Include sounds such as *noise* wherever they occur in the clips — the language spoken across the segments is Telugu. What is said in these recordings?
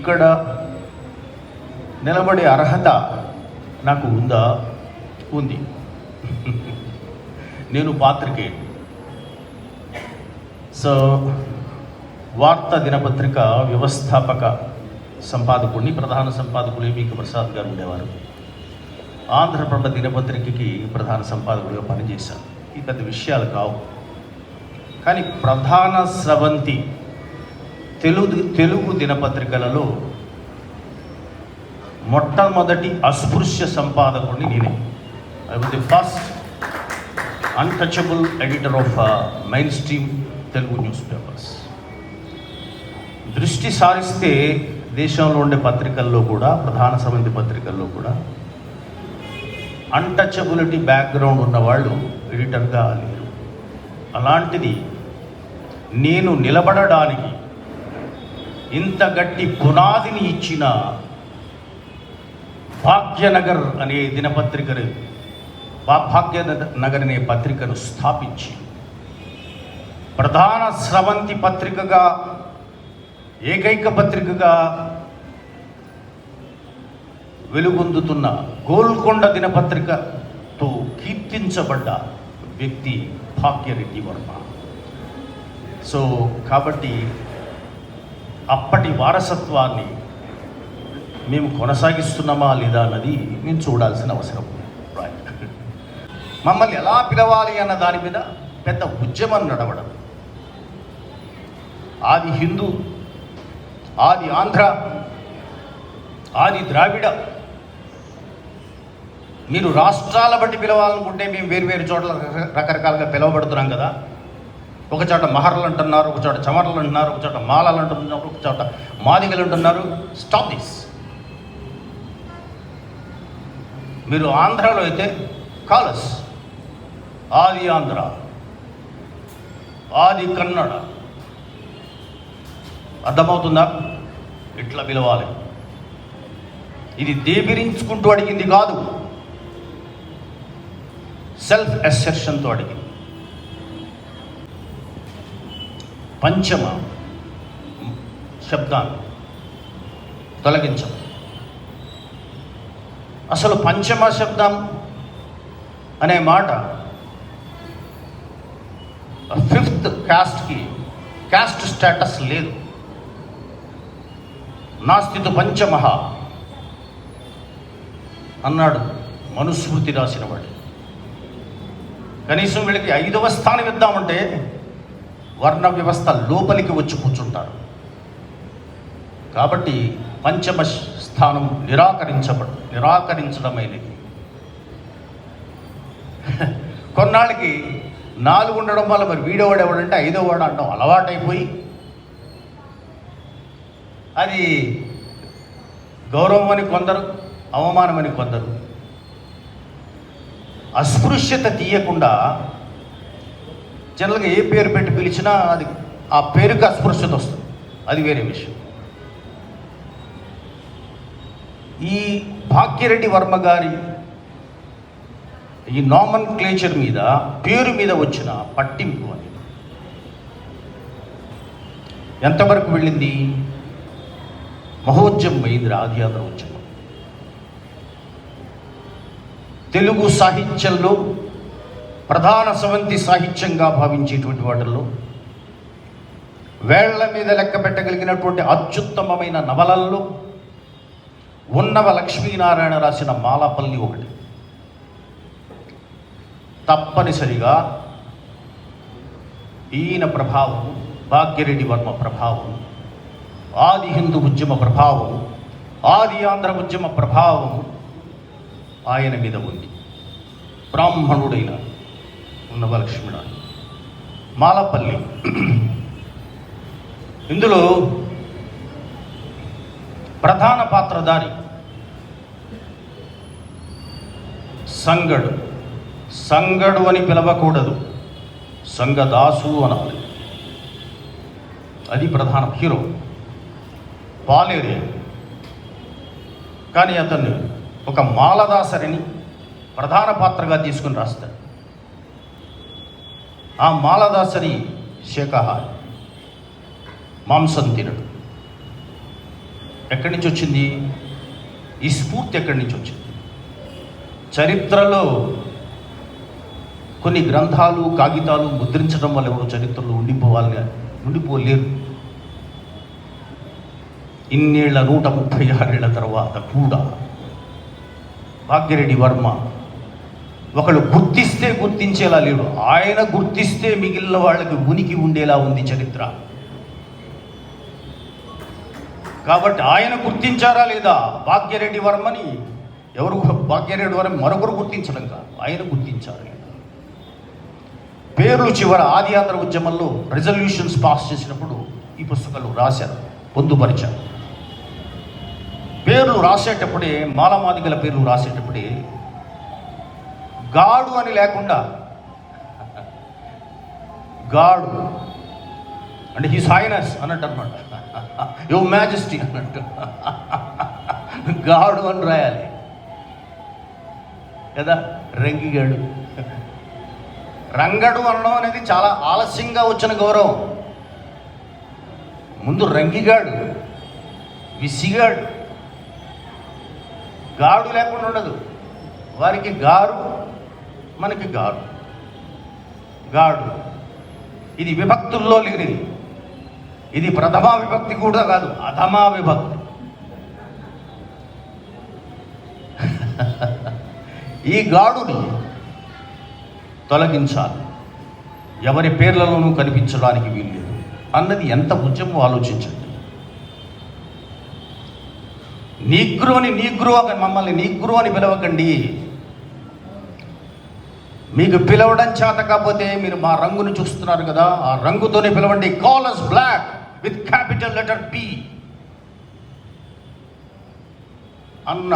ఇక్కడ నిలబడే అర్హత నాకు ఉందా? ఉంది. నేను పాత్రికేయుడు సో వార్తా దినపత్రిక వ్యవస్థాపక సంపాదకుడిని ప్రధాన సంపాదకులు ఏమీక ప్రసాద్ గారు ఉండేవారు. ఆంధ్రప్రభ దినపత్రికకి ప్రధాన సంపాదకుడిగా పనిచేశాను ఈ పెద్ద విషయాలు కావు. కానీ ప్రధాన స్రవంతి తెలుగు తెలుగు దినపత్రికలలో మొట్టమొదటి అస్పృశ్య సంపాదకుడిని నేనే. I was the first untouchable editor of mainstream Telugu newspapers దృష్టి సారిస్తే దేశంలో ఉండే పత్రికల్లో కూడా ప్రధాన సమితి పత్రికల్లో కూడా అన్టచబిలిటీ బ్యాక్గ్రౌండ్ ఉన్నవాళ్ళు ఎడిటర్గా లేరు. అలాంటిది నేను నిలబడడానికి ఇంత గట్టి పునాదిని ఇచ్చిన భాగ్యనగర్ అనే దినపత్రికను భా- భాగ్యనగర్ అనే పత్రికను స్థాపించి ప్రధాన స్రవంతి పత్రికగా ఏకైక పత్రికగా వెలుగొందుతున్న గోల్కొండ దినపత్రికతో కీర్తించబడ్డ వ్యక్తి భాగ్యరెడ్డి వర్మ. సో కాబట్టి అప్పటి వారసత్వాన్ని మేము కొనసాగిస్తున్నామా లేదా అన్నది మేము చూడాల్సిన అవసరం. మమ్మల్ని ఎలా పిలవాలి అన్న దాని మీద పెద్ద ఉద్యమం నడవడం. ఆది హిందూ ఆది ఆంధ్ర ఆది ద్రావిడ మీరు రాష్ట్రాల బట్టి పిలవాలనుకుంటే మేము వేరు వేరు చోట్ల రకరకాలుగా పిలవబడుతున్నాం కదా. ఒక చోట మహర్లు అంటున్నారు ఒక చోట చమర్లు అంటున్నారు ఒక చోట మాలలు అంటున్నారు ఒక చోట మాదిగలు అంటున్నారు. స్టాప్ దిస్ మీరు ఆంధ్రాలో అయితే కాలస్ ఆది ఆంధ్ర ఆది కన్నడ. అర్థమవుతుందా? ఇట్లా పిలవాలి. ఇది దేబిరించుకుంటూ అడిగింది కాదు. సెల్ఫ్ అసెర్షన్తో అడిగింది. పంచమ శబ్దాన్ని తొలగించం అసలు పంచమ శబ్దం అనే మాట ఫిఫ్త్ కాస్ట్కి కాస్ట్ స్టేటస్ లేదు. నాస్తితు పంచమహ అన్నాడు మనుస్మృతి రాసిన వాడు కనీసం వీళ్ళకి ఐదవ స్థానం ఇద్దామంటే వర్ణ వ్యవస్థ లోపలికి వచ్చి కూర్చుంటారు. కాబట్టి పంచమ స్థానం నిరాకరించబ నిరాకరించడమైనది. *laughs* కొన్నాళ్ళకి నాలుగు ఉండడం వల్ల మరి వీడోవాడు ఎవడంటే ఐదో వాడు అంటాం అలవాటైపోయి. అది గౌరవం అని కొందరు అవమానమని కొందరు. అస్పృశ్యత తీయకుండా జనరల్గా ఏ పేరు పెట్టి పిలిచినా అది ఆ పేరుకి అస్పృశ్యత వస్తుంది. అది వేరే విషయం. ఈ భాగ్యరెడ్డి వర్మ గారి ఈ నామన్ క్లేచర్ మీద పేరు మీద వచ్చిన పట్టింపు అని ఎంతవరకు వెళ్ళింది? మహోద్యమం అయింది ఆదియాత్ర ఉద్యమం. తెలుగు సాహిత్యంలో ప్రధాన సవంతి సాహిత్యంగా భావించేటువంటి వాటిల్లో వేళ్ళ మీద లెక్క పెట్టగలిగినటువంటి అత్యుత్తమమైన నవలల్లో ఉన్నవ లక్ష్మీనారాయణ రాసిన మాలపల్లి ఒకటి. తప్పనిసరిగా ఈయన ప్రభావం భాగ్యరెడ్డి వర్మ ప్రభావం ఆది హిందూ ఉద్యమ ప్రభావం ఆది ఆంధ్ర ఉద్యమ ప్రభావం ఆయన మీద ఉంది. బ్రాహ్మణుడైన ఉన్నవ మాలపల్లి. ఇందులో ప్రధాన పాత్రధారి సంగడు. సంగడు అని పిలవకూడదు. సంగదాసు అనాలి. అది ప్రధాన హీరో. పాలేరే. కానీ అతన్ని ఒక మాలదాసరిని ప్రధాన పాత్రగా తీసుకుని రాస్తాడు. ఆ మాలదాసరి శాఖాహారి. మాంసం తినడు ఎక్కడి నుంచి వచ్చింది ఈ స్ఫూర్తి ఎక్కడి నుంచి వచ్చింది చరిత్రలో కొన్ని గ్రంథాలు కాగితాలు ముద్రించడం వల్ల ఎవరు చరిత్రలో ఉండిపోవాలి ఉండిపోలేరు. ఇన్నేళ్ళ నూట ముప్పై ఆరేళ్ళ తర్వాత కూడా భాగ్యరెడ్డి వర్మ ఒకళ్ళు గుర్తిస్తే గుర్తించేలా లేడు. ఆయన గుర్తిస్తే మిగిలిన వాళ్ళకి ఉనికి ఉండేలా ఉంది చరిత్ర. కాబట్టి ఆయన గుర్తించారా లేదా? భాగ్యరెడ్డి వర్మని ఎవరు భాగ్యరెడ్డి వర్మ మరొకరు గుర్తించడం కాదు. ఆయన గుర్తించారు. పేర్లు చివర ఆది ఆంధ్ర ఉద్యమంలో రిజల్యూషన్స్ పాస్ చేసినప్పుడు ఈ పుస్తకాలు రాశారు. పొందుపరిచారు. పేర్లు రాసేటప్పుడే మాలమాదిగల పేర్లు రాసేటప్పుడే గాడు అని లేకుండా గాడు అంటే హీ సాయినస్ అన్నట్టు అనమాట యో మ్యాజెస్టీ అన్నట్టు. గాడు అని రాయాలి. కదా? రంగిగాడు. రంగడు అనడం అనేది చాలా ఆలస్యంగా వచ్చిన గౌరవం. ముందు రంగిగాడు విసిగాడు. గాడు లేకుండా ఉండదు. వారికి గారు మనకి గాడు. గాడు. ఇది విభక్తుల్లో లేనిది. ఇది ప్రథమా విభక్తి కూడా కాదు అధమా విభక్తి. ఈ గాడుని తొలగించాలి. ఎవరి పేర్లలోనూ కనిపించడానికి వీల్లేదు. అన్నది ఎంత ఉద్యమం ఆలోచించండి. నీగ్రో అని నీగ్రో మమ్మల్ని నీగ్రో అని పిలవకండి. మీకు పిలవడం చేత కాకపోతే మీరు మా రంగును చూస్తున్నారు కదా ఆ రంగుతోనే పిలవండి. Colours black with capital letter P అన్న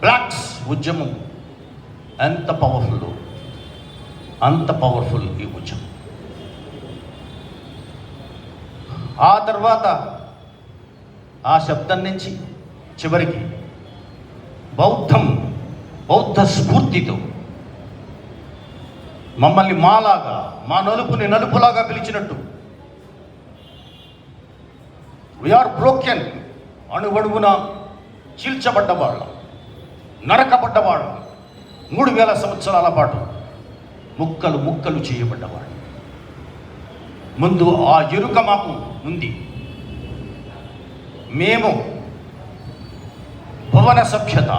బ్లాక్స్ ఉద్యమం. ఎంత పవర్ఫుల్ అంత పవర్ఫుల్ ఈ ఉద్యమం. ఆ తర్వాత ఆ శబ్దం నుంచి చివరికి బౌద్ధం బౌద్ధ స్ఫూర్తితో మమ్మల్ని మాలాగా మా నలుపుని నలుపులాగా పిలిచినట్టు. వీఆర్ బ్రోకెన్ అణువడుగున చీల్చబడ్డవాళ్ళం నరకబడ్డవాళ్ళం మూడు వేల సంవత్సరాల పాటు ముక్కలు ముక్కలు చేయబడ్డవాడు ముందు ఆ ఎరుక మాకు ఉంది. మేము భువన సభ్యత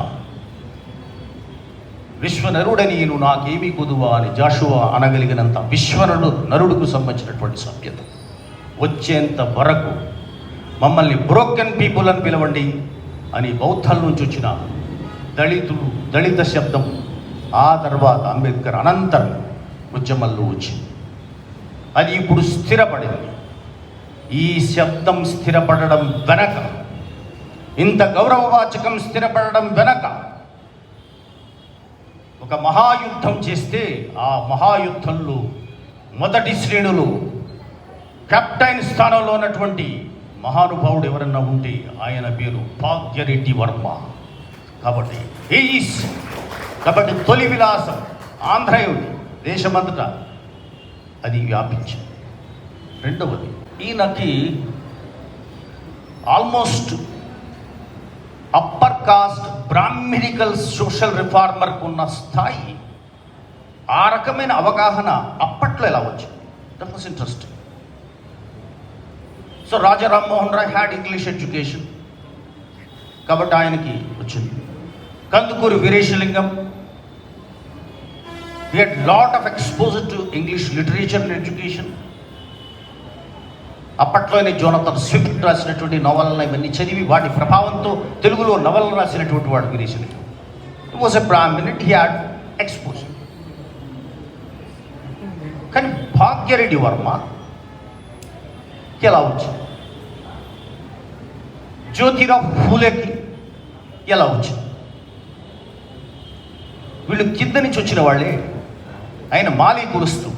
విశ్వనరుడ నేను నాకేమీ కొదువా అని జాషువా అనగలిగినంత విశ్వనరుడు నరుడుకు సంబంధించినటువంటి సభ్యత వచ్చేంత వరకు మమ్మల్ని బ్రోకెన్ పీపుల్ అని పిలవండి అని బౌద్ధల నుంచి వచ్చిన దళితులు దళిత శబ్దం ఆ తర్వాత అంబేద్కర్ అనంతరం ఉద్యమంలో వచ్చింది. అది ఇప్పుడు స్థిరపడింది. ఈ శబ్దం స్థిరపడడం వెనక ఇంత గౌరవవాచకం స్థిరపడడం వెనక ఒక మహాయుద్ధం చేస్తే ఆ మహాయుద్ధంలో మొదటి శ్రేణులు కెప్టెన్ స్థానంలో ఉన్నటువంటి మహానుభావుడు ఎవరన్నా ఉంటే ఆయన పేరు భాగ్యరెడ్డి వర్మ. కాబట్టి ఈస్ కాబట్టి తొలి విలాసం ఆంధ్రయుడి. దేశమంతటా అది వ్యాపించింది. రెండవది ఈయనకి almost upper caste brahminical social రిఫార్మర్కు ఉన్న స్థాయి ఆ రకమైన అవగాహన అప్పట్లో ఎలా వచ్చింది? That was interesting so Raja Rammohan Roy had English education కాబట్టి ఆయనకి వచ్చింది. Kandukuri Veeresalingam. We had lot of exposure to English literature and education అప్పట్లోనే జోనతన్ స్విఫ్ట్ రాసినటువంటి నవలను ఇవన్నీ చదివి వాటి ప్రభావంతో తెలుగులో నవలను రాసినటువంటి వాడు Veeresalingam was a prominent he had exposure కానీ భాగ్యరెడ్డి వర్మ ఎలా వచ్చింది? జ్యోతిరావు ఫూలేకి ఎలా వచ్చింది? వీళ్ళు కింద నుంచి వచ్చిన వాళ్ళే. ఆయన మాలి కురుస్తూ.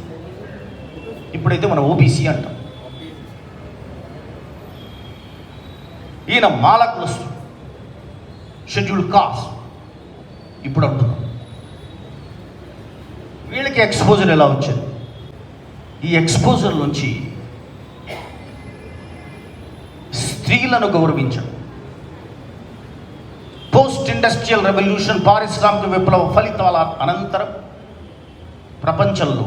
ఇప్పుడైతే మనం ఓబీసీ అంటాం. ఈయన మాలకులస్తు కురుస్తూ షెడ్యూల్ కాస్ట్ ఇప్పుడు అంటున్నాం. వీళ్ళకి ఎక్స్పోజర్ ఎలా వచ్చింది? ఈ ఎక్స్పోజర్ నుంచి స్త్రీలను గౌరవించడం. పోస్ట్ ఇండస్ట్రియల్ రెవల్యూషన్ పారిశ్రామిక విప్లవ ఫలితాల అనంతరం ప్రపంచంలో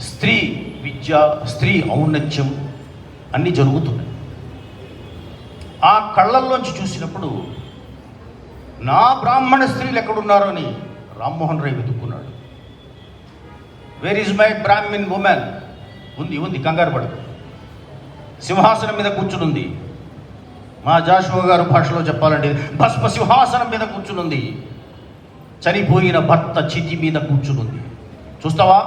స్త్రీ విద్య స్త్రీ ఔన్నత్యం అన్నీ జరుగుతున్నాయి. కళ్ళల్లోంచి చూసినప్పుడు నా బ్రాహ్మణ స్త్రీలు ఎక్కడున్నారో అని Rammohan Roy వెతుక్కున్నాడు. Where is my brahmin women ఉంది ఉంది కంగారు పడదు సింహాసనం మీద కూర్చునుంది. మా జాషువా గారు భాషలో చెప్పాలంటే భస్మ సింహాసనం మీద కూర్చునుంది. చనిపోయిన భర్త చితి మీద కూర్చునుంది. చూస్తావా?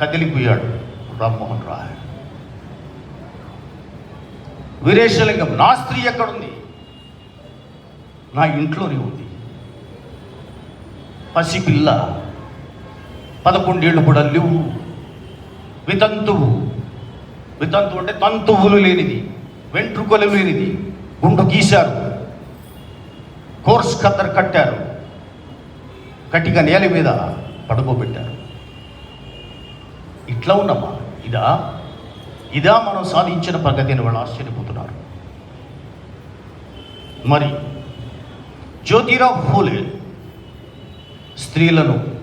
కదిలిపోయాడు రామ్మోహన్ రాయ్. వీరేశలింగం నా స్త్రీ ఎక్కడుంది? నా ఇంట్లోనే ఉంది. పసిపిల్ల పదకొండేళ్ళు కూడా లేవు. వితంతువు. వితంతువు అంటే తంతువులు లేనిది వెంట్రుకలు లేనిది. గుండు గీశారు. కోర్స్ కత్తర్ కట్టారు. కటిక నేల మీద పడుకోబెట్టారు. ఇట్లా ఉన్నమ్మా ఇదా? ఇదా మనం సాధించిన ప్రగతి అని వాళ్ళు ఆశ్చర్యపోతున్నారు. మరి జ్యోతిరావు ఫూలే స్త్రీలను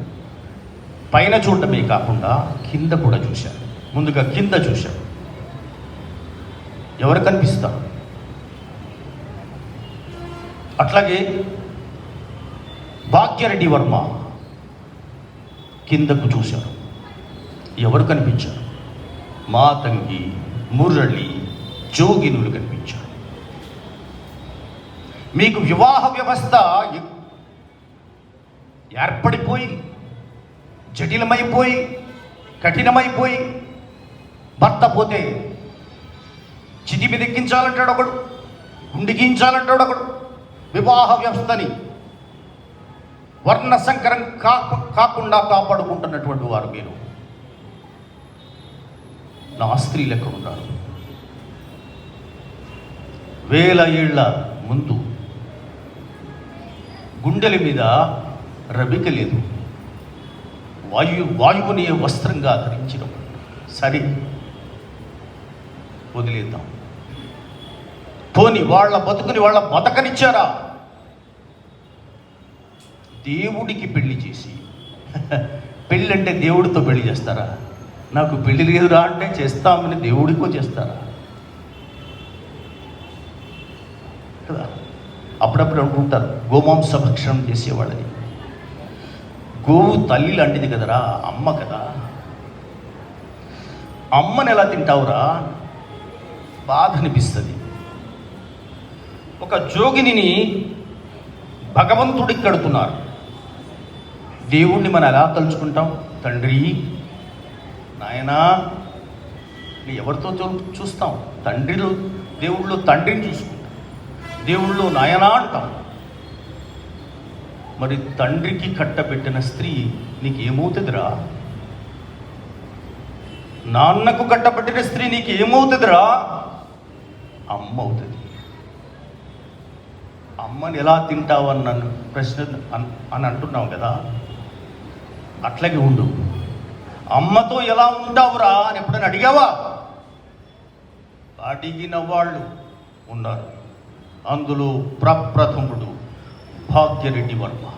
పైన చూడటమే కాకుండా కింద కూడా చూశారు. ముందుగా కింద చూశారు. ఎవరు కనిపిస్తారు? అట్లాగే భాగ్యరెడ్డి వర్మ కిందకు చూశారు. ఎవరు కనిపించారు? మాతంగి మురళి జోగినులు కనిపించారు. మీకు వివాహ వ్యవస్థ ఏర్పడిపోయి జటిలమైపోయి కఠినమైపోయి భర్త పోతే చితి దెక్కించాలంటాడు ఒకడు గుండికించాలంటాడు ఒకడు. వివాహ వ్యవస్థని వర్ణ సంకరం కా కాకుండా కాపాడుకుంటున్నటువంటి వారు మీరు. నాస్త్రీ లెక్క ఉన్నారు. వేల ఏళ్ళ ముందు గుండెల మీద రబిక లేదు. వాయు వాయువుని వస్త్రంగా ధరించినప్పుడు సరే వదిలేద్దాం. పోని వాళ్ళ బతుకుని వాళ్ళ బతకనిచ్చారా? దేవుడికి పెళ్ళి చేసి *laughs* పెళ్ళి అంటే దేవుడితో పెళ్ళి చేస్తారా? నాకు పెళ్ళి లేదురా అంటే చేస్తామని దేవుడికో చేస్తారా? కదా? అప్పుడప్పుడు అనుకుంటారు గోమాంస భక్షణం చేసేవాళ్ళని గోవు తల్లి లాంటిది కదరా అమ్మ కదా. అమ్మని ఎలా తింటావురా? బాధ అనిపిస్తుంది. ఒక జోగినిని భగవంతుడికి కడుతున్నారు. దేవుణ్ణి మనం ఎలా తలుచుకుంటాం? తండ్రి నాయనా నీ ఎవరితో చూస్తాం? తండ్రిలో దేవుళ్ళు తండ్రిని చూసుకుంటాం దేవుళ్ళు నాయనా అంటాం. మరి తండ్రికి కట్టబెట్టిన స్త్రీ నీకు ఏమవుతుందిరా నాన్నకు కట్టబెట్టిన స్త్రీ నీకు ఏమవుతుందిరా అమ్మ అవుతుంది అమ్మని ఎలా తింటావు అని నన్ను ప్రశ్న అని అంటున్నావు కదా? అట్లాగే ఉండు. అమ్మతో ఎలా ఉంటావురా అని ఎప్పుడైనా అడిగావా? అడిగిన వాళ్ళు ఉన్నారు. అందులో ప్రప్రథముడు భాగ్యరెడ్డి వర్మ.